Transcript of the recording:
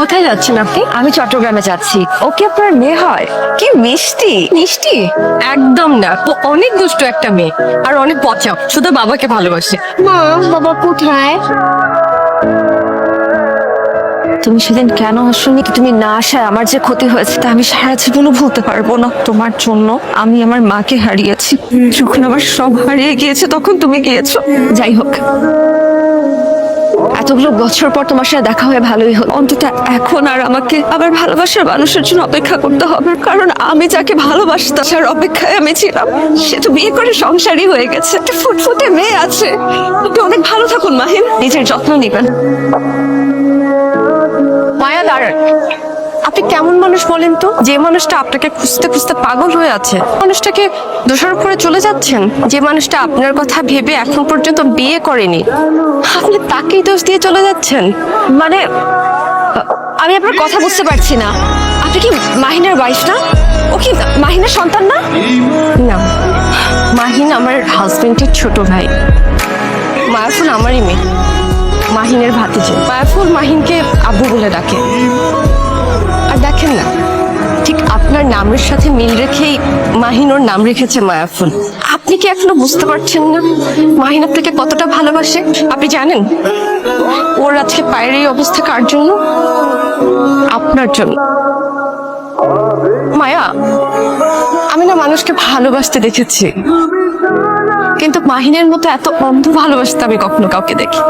কোথায় যাচ্ছেন আপনি? আমি চট্টগ্রামে যাচ্ছি। ওকে আপনার মেয়ে হয়? কি মিষ্টি? মিষ্টি? একদম না। ও অনেক দুষ্ট একটা মেয়ে। আর অনেক পচা। শুধু বাবাকে ভালোবাসে। মা বাবা কোথায়? তুমি সেদিন কেন আসনি? তুমি না আসায় আমার যে ক্ষতি হয়েছে তা আমি সারা জীবনও ভুলতে পারব না। তোমার জন্য আমি আমার মাকে হারিয়েছি। যখন আমার সব হারিয়ে গিয়েছে তখন তুমি গিয়েছো। যাই হোক। এতগুলো বছর পর তোমার সাথে দেখা হয়ে ভালোই হলো। অন্তত এখন আর আমাকে আবার ভালোবাসার মানুষের জন্য অপেক্ষা করতে হবে, কারণ আমি যাকে ভালোবাসতাম তার অপেক্ষায় আমি ছিলাম। সে তো বিয়ে করে সংসারই হয়ে গেছে, একটা ফুটফুটে মেয়ে আছে। আপনি অনেক ভালো থাকুন, মাহিম। নিজের যত্ন নেবেন। মায়া দাঁড়ান আপনি কেমন মানুষ বলেন তো? যে মানুষটা আপনাকে খুঁজতে খুঁজতে পাগল হয়ে আছে, মানুষটাকে দোষারোপ করে চলে যাচ্ছেন? যে মানুষটা আপনার কথা ভেবে এখন পর্যন্ত বিয়ে করেনি, আপনি তাকেই দোষ দিয়ে চলে যাচ্ছেন? মানে আমি আপনার কথা বুঝতে পারছি না। আপনি কি মাহিনের ওয়াইফ না? ও কি মাহিনের সন্তান না? না। মাহিন আমার হাজবেন্ডের ছোট ভাই। মায়াফুল আমারই মেয়ে। মাহিনের ভাতিজি। মায়াফুল মাহিনকে আব্বু বলে ডাকে। নামের সাথে মিল রেখেই মাহিন ওর নাম রেখেছে মায়াফুল। আপনি কি এখনও বুঝতে পারছেন না মাহিন আপনাকে কতটা ভালোবাসে? আপনি জানেন? ওর আজকে পায়ের এই অবস্থা কার জন্য? আপনার জন্য। মায়া, আমি না মানুষকে ভালোবাসতে দেখেছি। কিন্তু মাহিনের মতো এত অন্ধ ভালোবাসতে আমি কখনো কাউকে দেখি।